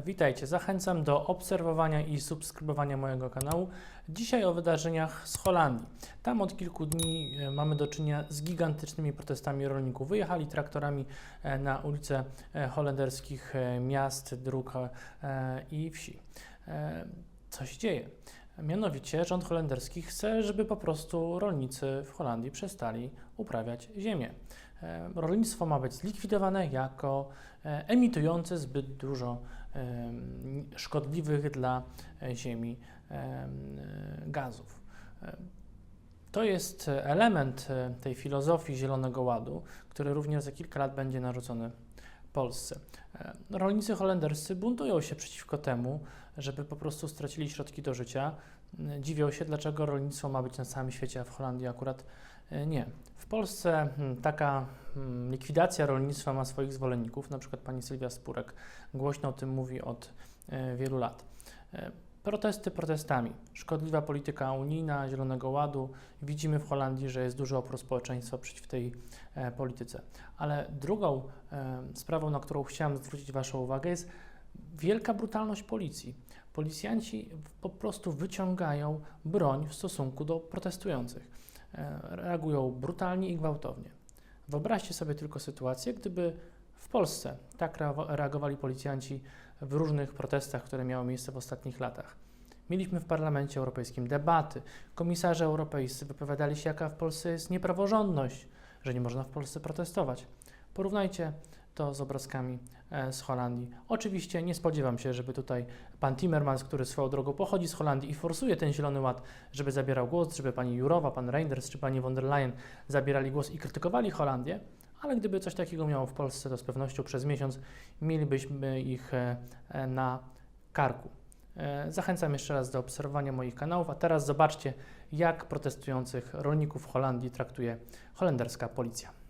Witajcie, zachęcam do obserwowania i subskrybowania mojego kanału. Dzisiaj o wydarzeniach z Holandii. Tam od kilku dni e, mamy do czynienia z gigantycznymi protestami rolników. Wyjechali traktorami e, na ulice e, holenderskich miast, dróg i wsi. Co się dzieje? Mianowicie rząd holenderski chce, żeby po prostu rolnicy w Holandii przestali uprawiać ziemię. E, Rolnictwo ma być zlikwidowane jako e, emitujące zbyt dużo em, szkodliwych dla e, ziemi em, e, gazów. E, To jest element e, tej filozofii Zielonego Ładu, który również za kilka lat będzie narzucony Polsce. E, Rolnicy holenderscy buntują się przeciwko temu, żeby po prostu stracili środki do życia. Dziwią się, dlaczego rolnictwo ma być na całym świecie, a w Holandii akurat e, nie. W Polsce hmm, taka hmm, likwidacja rolnictwa ma swoich zwolenników, na przykład pani Sylwia Spurek głośno o tym mówi od e, wielu lat. E, Protesty protestami. Szkodliwa polityka unijna, Zielonego Ładu. Widzimy w Holandii, że jest duży opór społeczeństwa przeciw tej e, polityce. Ale drugą e, sprawą, na którą chciałem zwrócić Waszą uwagę, jest wielka brutalność policji. Policjanci po prostu wyciągają broń w stosunku do protestujących. E, reagują brutalnie i gwałtownie. Wyobraźcie sobie tylko sytuację, gdyby w Polsce tak rea- reagowali policjanci w różnych protestach, które miały miejsce w ostatnich latach. Mieliśmy w Parlamencie Europejskim debaty. Komisarze europejscy wypowiadali się, jaka w Polsce jest niepraworządność, że nie można w Polsce protestować. Porównajcie to z obrazkami z Holandii. Oczywiście nie spodziewam się, żeby tutaj pan Timmermans, który swoją drogą pochodzi z Holandii i forsuje ten zielony ład, żeby zabierał głos, żeby pani Jurowa, pan Reinders czy pani von der Leyen zabierali głos i krytykowali Holandię, ale gdyby coś takiego miało w Polsce, to z pewnością przez miesiąc mielibyśmy ich e, e, na karku. E, Zachęcam jeszcze raz do obserwowania moich kanałów, a teraz zobaczcie, jak protestujących rolników Holandii traktuje holenderska policja.